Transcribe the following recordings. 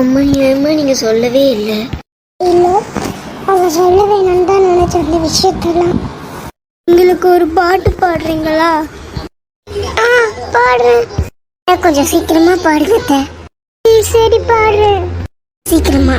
அம்மா ஏமா நீங்க சொல்லவே இல்லை. இல்லை அவ சொல்ல வேணும்னு தான் நினைச்ச அந்த விஷயத்தெல்லாம். உங்களுக்கு ஒரு பாட்டு பாடுறீங்களா? ஆ பாடுறேன். கொஞ்சம் சீக்கிரமா பாடுங்க சரி பாடுறேன். சீக்கிரமா.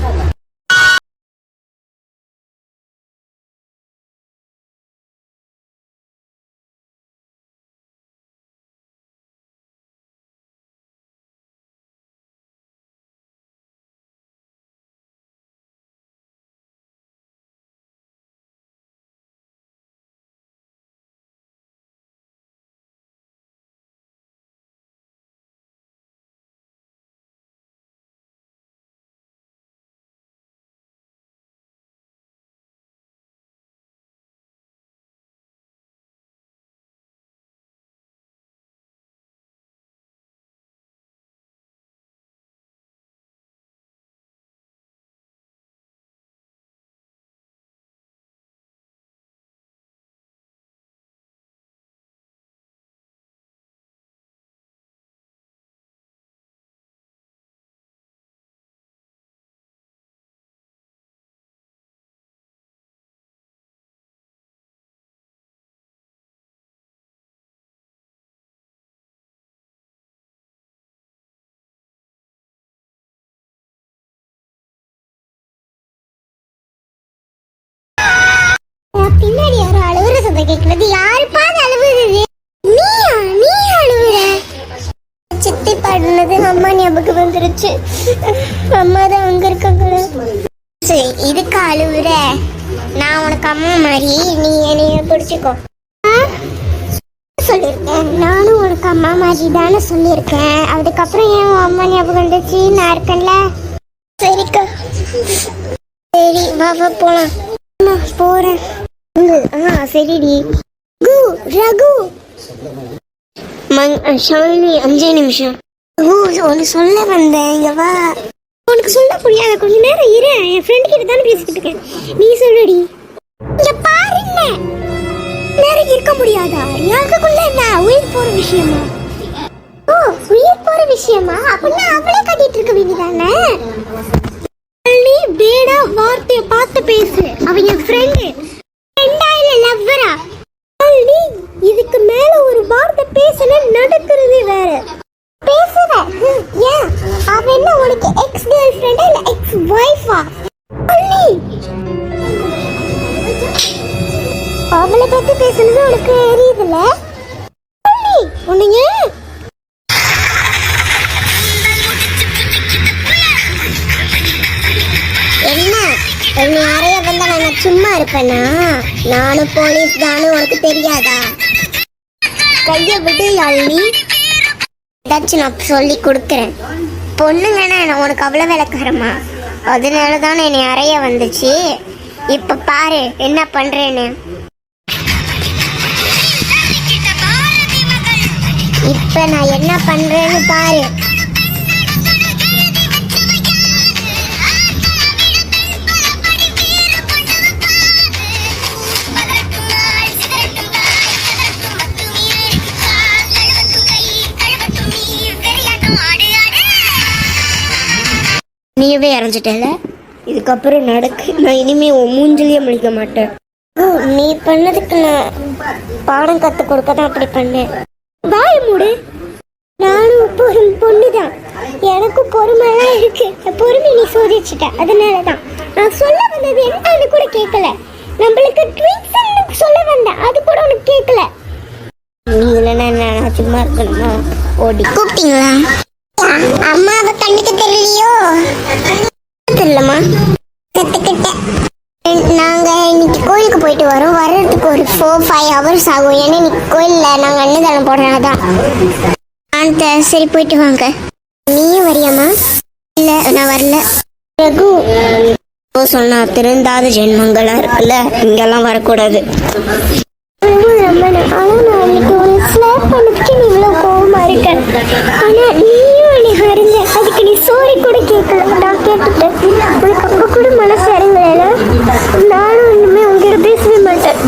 அழுகுற கேட்கறது யாருப்பா அது அழுவுறது? நீயா? நீ அழுவுற? சித்தி பாடுனது அம்மா ஞாபகம் வந்துருச்சு. அம்மா தான் அங்க இருக்காங்களே. சரி இதுக்கு அழுவுற? நான் உனக்கு அம்மா மாதிரி நீ என்னைய பிடிச்சிக்கோ. சொல்லியிருக்கேன் நானும் உனக்கு அம்மா மாதிரி தானே சொல்லியிருக்கேன் அதுக்கப்புறம் ஏன் உன் அம்மா ஞாபகம் வந்துச்சு நான் இருக்கேன்ல. சரிக்கா சரி வா வா போலாம். நான் போறேன். சரிடி. ரகு ரகு. மங் ஷாலினி அஞ்சே நிமிஷம். ஓ ஒன்று சொல்ல வந்தேன் இங்க வா. உனக்கு சொல்ல புரியாத. கொஞ்ச நேரம் இரு. என் ஃப்ரெண்ட் கிட்ட தானே பேசிக்கிட்டு இருக்கேன். நீ சொல்லுடி. இங்க பாருங்க நேரம் இருக்க முடியாதா? யாருக்குள்ள என்ன? உயிர் போற விஷயமா? ஓ உயிர் போற விஷயமா? அப்படின்னா அவளே கட்டிட்டு இருக்க வேண்டியதானே? நீ பேடா வார்த்தையை பார்த்து பேசு. அவன் என் ஃப்ரெண்டு ஃப்ரெண்டா இல்ல நான் சும்மா இருப்பேனா? நானும் போலீஸ் தானே உனக்கு தெரியாதா? கைய விடு யாழினி. ஏதாச்சும் நான் சொல்லி கொடுக்குறேன். பொண்ணுங்கன்னா நான் உனக்கு அவ்வளோ விளக்குறமா அதனால தான் என்னை அறைய வந்துச்சு. இப்போ பாரு என்ன பண்றேன்னு. இப்போ நான் என்ன பண்றேன்னு பாரு. நீயவே இறஞ்சிட்டேல இதுக்கப்புறம் நடக்கு. நான் இனிமே உன் மூஞ்சிலேயே முழிக்க மாட்டேன். நீ பண்ணதுக்கு நான் பாடம் கற்றுக் கொடுக்க தான் அப்படி பண்ணேன். வாய மூடு. நானும் பொறு பொண்ணுதான். எனக்கும் பொறுமைலாம் இருக்கு. பொறுமை நீ சோதிச்சுட்ட. அதனால தான் நான் சொல்ல வந்தது என்னன்னு கூட கேட்கல. நம்மளுக்கு ட்வின்ஸ் சொல்ல வந்தேன். அது கூட உனக்கு கேட்கல. நீ இல்லைன்னா நான் சும்மா இருக்கணுமா? ஓடி. கூப்பிட்டீங்களா? அம்மாவை கண்ணுக்கு தெரியலையோ? தெரியலம்மா. கத்துக்கிட்டேன். நாங்க இன்னைக்கு கோயிலுக்கு போயிட்டு வரோம். வர்றதுக்கு ஒரு ஃபோர் ஃபைவ் ஹவர்ஸ் ஆகும். ஏன்னா இன்னைக்கு கோயிலில் நாங்கள் அன்னதானம் போடுறோம். அதான். அந்த சரி போயிட்டு வாங்க. நீயும் வரியாம்மா? இல்லை நான் வரல. ரகு. ஓ சொன்னா திருந்தாத ஜென்மங்களா இருக்குல்ல? இங்கெல்லாம் வரக்கூடாது. ரொம்ப ஆனா நான் இன்னைக்கு உன்னை ஸ்லாப் பண்ணதுக்கு நீ இவ்வளவு கோவமா இருக்க. ஆனா நீயும் நீ சோரி கூட கேட்கல. நான் கேட்டுட்டேன். உனக்கு அப்போ கூட மனசு இறங்கல நானும் இனிமே உங்ககிட்ட பேசவே மாட்டேன்.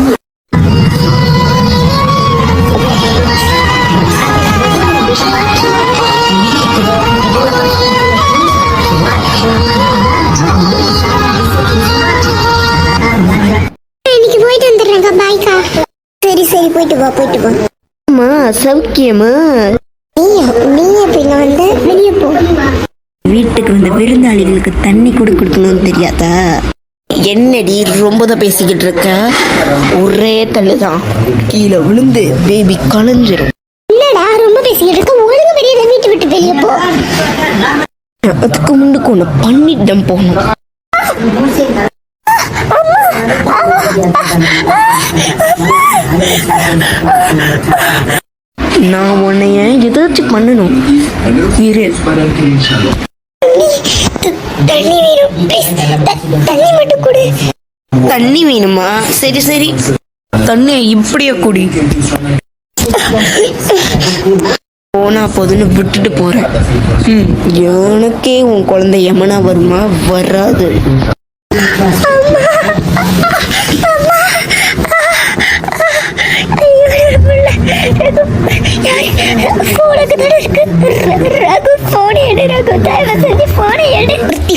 இன்னைக்கு போயிட்டு வந்துடுறேங்க பாய்க்கா சரி சரி போயிட்டு வா போயிட்டு போ அம்மா சௌக்கியமா? வீட்டுக்கு வந்த விருந்தாளிகளுக்கு தண்ணி கூட கொடுக்கணும்னு தெரியாதா? என்னடி ரொம்ப தான் பேசிக்கிட்டு இருக்க? ஒரே தள்ளுதான். கீழே விழுந்து பேபி கலைஞ்சிரும். என்னடா ரொம்ப பேசிக்கிட்டு இருக்க. ஒழுங்கு பெரிய வீட்டு விட்டு வெளியே போ. அதுக்கு முன்னுக்கு ஒன்று பண்ணிட்டு போகணும். நான் உன்னைய ஏதாச்சும் பண்ணணும். இரு. தண்ணி வேணும். ப்ளீஸ் தண்ணி மட்டும் கொடு. தண்ணி வேணுமா? சரி சரி. தண்ணி இப்படியே குடி. போனா போதுன்னு விட்டுட்டு போறேன். எனக்கே உன் குழந்தை எமனா வருமா? வராது.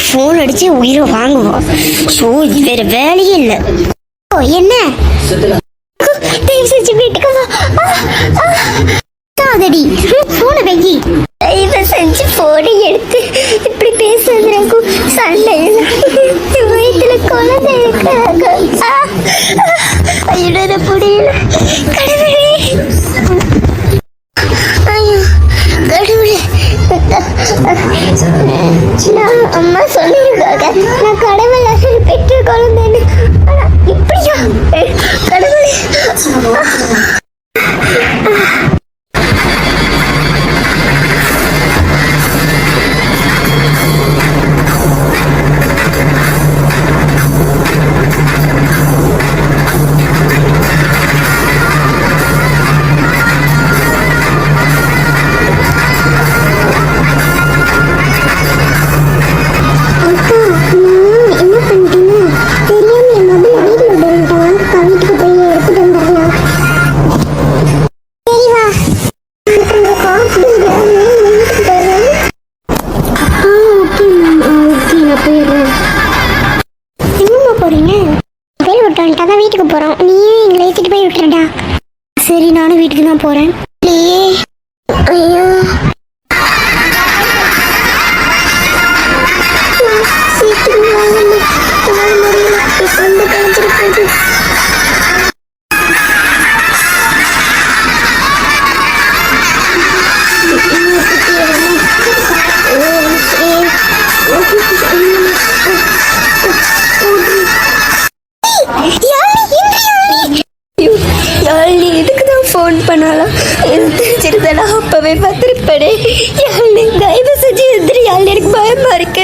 ஃபோன் அடிச்சு உயிரை வாங்குவோம் இது வேற வேலையே இல்லை. ஓ என்ன? தயவு செஞ்சு வீட்டுக்கு வா. ஆ, ஆ. தாதடி போனை வைக்கி தயவு செஞ்சு போனை எடுத்து இப்படி பேசுறது ரகு சண்டை வயிற்றுல குழந்தை இருக்காங்க முடியல கடவுளே. சொல்லியிருக்காங்க. நான் கடை எங்கம்மா போறீங்க? மொபைல் விட்டு தான் வீட்டுக்கு போகிறோம் நீயும் எங்களை ஏற்றிட்டு போய் விட்டுறடா. சரி நானும் வீட்டுக்கு தான் போகிறேன் ஐயோ. எனக்கு பயமா இருக்கு.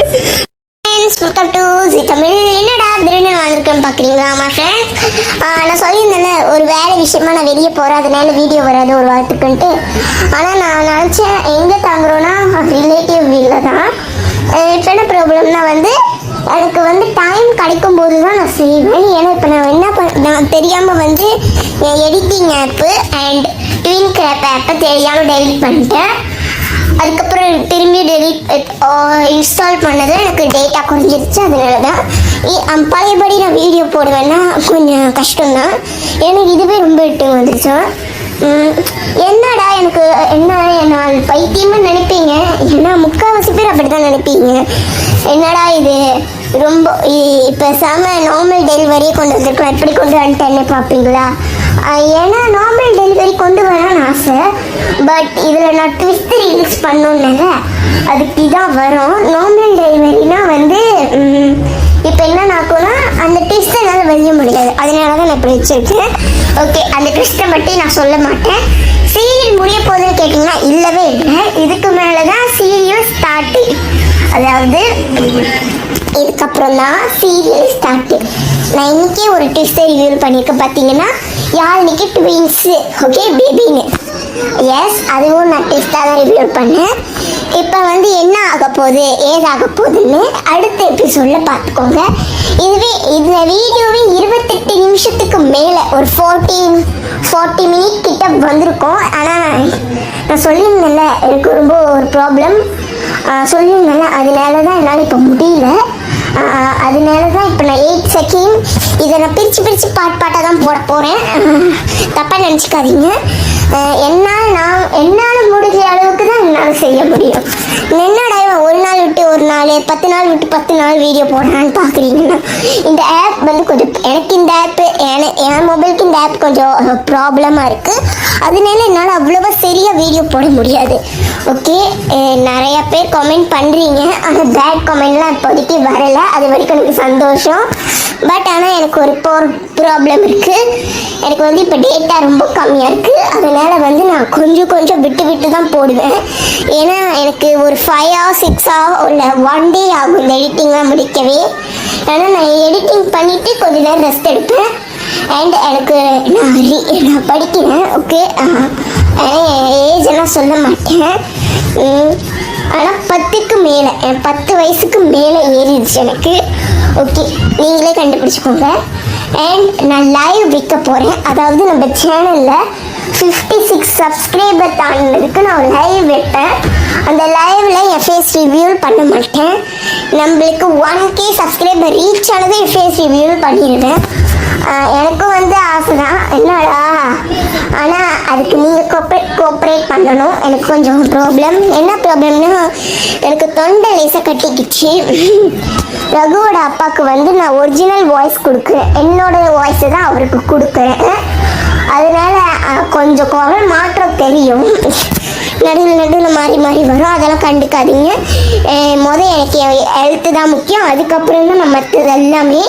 வெல்கம் டு ஜி தமிழ் என்னடா திடீர்னு வந்திருக்கேன்னு பார்க்குறீங்களா ஆமா ஃப்ரெண்ட்ஸ் நான் சொல்லியிருந்தேன் ஒரு வேலை விஷயமா நான் வெளியே போகிறேன் அதனால வீடியோ வராது ஒரு வாரத்துக்குன்ட்டு ஆனால் நான் நினச்சேன் எங்கே தங்குறோன்னா ரிலேட்டிவ் வீட்டில் தான். இப்போ என்ன ப்ராப்ளம்னா வந்து எனக்கு வந்து டைம் கிடைக்கும் போது தான் நான் செய்வேன். ஏன்னா இப்போ நான் என்ன பண்ண நான் தெரியாமல் வந்து editing app and twin crop ஆப்பை தெரியாமல் டெலிட் பண்ணிட்டேன். அதுக்கப்புறம் திரும்பி டெலிட் இன்ஸ்டால் பண்ணது எனக்கு டேட்டா குறைஞ்சிருச்சு. அதனால தான் இ- பழையபடி நான் வீடியோ போடுவேன்னா கொஞ்சம் கஷ்டம்தான். எனக்கு இதுவே ரொம்ப இட்டு வந்துருச்சு. என்னடா எனக்கு என்ன நான் பைத்தியமாக நினைப்பீங்க? ஏன்னா முக்கால்வாசி பேர் அப்படி தான் நினைப்பீங்க. என்னடா இது? ரொம்ப இப்போ செம நார்மல் டெலிவரியே கொண்டு வந்துருக்கோம். எப்படி கொண்டு வந்துட்டேன்னு பார்ப்பீங்களா? ஏன்னா நார்மல் டெலிவரி பட் இதில் நான் ட்விஸ்ட் ரீல்ஸ் பண்ணோன்னல அதுக்கு இதான் வரும். நார்மல் டெலிவரினா வந்து இப்போ என்ன ஆகும்னா அந்த ட்விஸ்ட் என்னால் வெளிய முடியாது. அதனால தான் நான் இப்படி வச்சுருக்கேன். ஓகே அந்த ட்விஸ்ட்டை மட்டும் நான் சொல்ல மாட்டேன். சீரியல் முடிய போதுன்னு கேட்டிங்கன்னா இல்லவே இல்லை. இதுக்கு மேலே தான் சீரியல் ஸ்டார்டிங் அதாவது இதுக்கப்புறம் தான் சீரியல் ஸ்டார்டிங் நான் இன்றைக்கே ஒரு ட்விஸ்ட்டை ரிவியூ பண்ணியிருக்கேன் பார்த்தீங்கன்னா யாழ்னிக்கு ட்வின்ஸு ஓகே பேபின்னு எஸ் அதுவும் நான் டெஸ்ட்டாக தான் ரிவ்யூ பண்ணேன். இப்போ வந்து என்ன ஆக போகுது ஏதாக போகுதுன்னு அடுத்த எபிசோடில் பார்த்துக்கோங்க. இதுவே இந்த வீடியோவே இருபத்தெட்டு நிமிஷத்துக்கு மேலே ஒரு ஃபோர்டீன் ஃபார்ட்டி மினிட் கிட்ட வந்திருக்கோம். ஆனால் நான் சொல்லியிருந்தேன்ல எனக்கு ரொம்ப ஒரு ப்ராப்ளம் சொல்லியிருந்தேன்ல அதனால தான் என்னால் இப்போ முடியல. அதனால தான் இப்போ நான் எயிட் செகண்ட் இதை நான் பிரித்து பிரித்து பாட் பாட்டாக தான் போட போகிறேன் தப்பாக நினச்சிக்காதீங்க. என்னால் நான் என்னால் முடிஞ்ச அளவுக்கு தான் என்னால் செய்ய முடியும். என்னடா இவன் ஒரு நாள் விட்டு ஒரு நாள் பத்து நாள் விட்டு பத்து நாள் வீடியோ போடுறான்னு பார்க்குறீங்கன்னா இந்த ஆப் வந்து கொஞ்சம் எனக்கு இந்த ஆப் என் மொபைல் ஆப் கொஞ்சம் ப்ராப்ளமாக இருக்குது அதனால என்னால் அவ்வளோவா சரியாக வீடியோ போட முடியாது. ஓகே நிறைய பேர் கமெண்ட் பண்ணுறீங்க ஆனால் பேட் கமெண்ட்லாம் இப்போதைக்கு வரலை. அது வரைக்கும் எனக்கு சந்தோஷம். பட் ஆனால் எனக்கு ஒரு போர் ப்ராப்ளம் இருக்குது எனக்கு வந்து இப்போ டேட்டா ரொம்ப கம்மியாக இருக்குது அதனால் வந்து நான் கொஞ்சம் கொஞ்சம் விட்டு விட்டு தான் போடுவேன். ஏன்னா எனக்கு ஒரு ஃபைவ் ஹவர் சிக்ஸ் ஹவர் இல்லை ஒன் டே ஆகும் இந்த எடிட்டிங்லாம் முடிக்கவே. ஆனால் நான் எடிட்டிங் பண்ணிவிட்டு கொஞ்ச நேரம் ரெஸ்ட் எடுப்பேன். அண்ட் எனக்கு நான் நான் படிக்கிறேன் ஓகே ஏஜ் எல்லாம் சொல்ல மாட்டேன். ஆனால் பத்துக்கு மேலே என் பத்து வயசுக்கு மேலே ஏறிடுச்சு எனக்கு. ஓகே நீங்களே கண்டுபிடிச்சிக்கோங்க. அண்ட் நான் லைவ் விற்க போகிறேன் அதாவது நம்ம சேனலில் ஃபிஃப்டி சிக்ஸ் சப்ஸ்கிரைபர் தாண்டினதுக்கு நான் லைவ் வைப்பேன். அந்த லைவில் என் ஃபேஸ் ரிவ்யூ பண்ண மாட்டேன். நம்மளுக்கு ஒன் கே சப்ஸ்கிரைபர் ரீச் ஆனது என் ஃபேஸ் ரிவ்யூ பண்ணிடுவேன். எனக்கும் வந்து ஆசை தான் என்னடா? ஆனால் அதுக்கு நீங்கள் கோஆப்ரேட் கோஆப்ரேட் பண்ணணும். எனக்கு கொஞ்சம் ப்ராப்ளம் என்ன ப்ராப்ளம்னா எனக்கு தொண்டை லேசாக கட்டிக்கிச்சு. ரகுவோட அப்பாவுக்கு வந்து நான் ஒரிஜினல் வாய்ஸ் கொடுக்குறேன். என்னோட வாய்ஸை தான் அவருக்கு கொடுக்குறேன். அதனால கொஞ்சம் குரல் மாற்றம் தெரியும். நடுவில் நடுவில் மாறி மாறி வரும். அதெல்லாம் கண்டுக்காதீங்க. முதல் எனக்கு ஹெல்த்து தான் முக்கியம். அதுக்கப்புறம் தான் நம்ம மற்றது எல்லாமே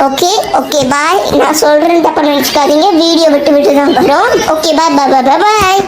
ஓகே ஓகே பாய் நான் சொல்கிறேன் தப்பா நினச்சிக்காதீங்க. வீடியோ விட்டு விட்டு தான் வரும் ஓகே பாய் பாய் பாய் பாய்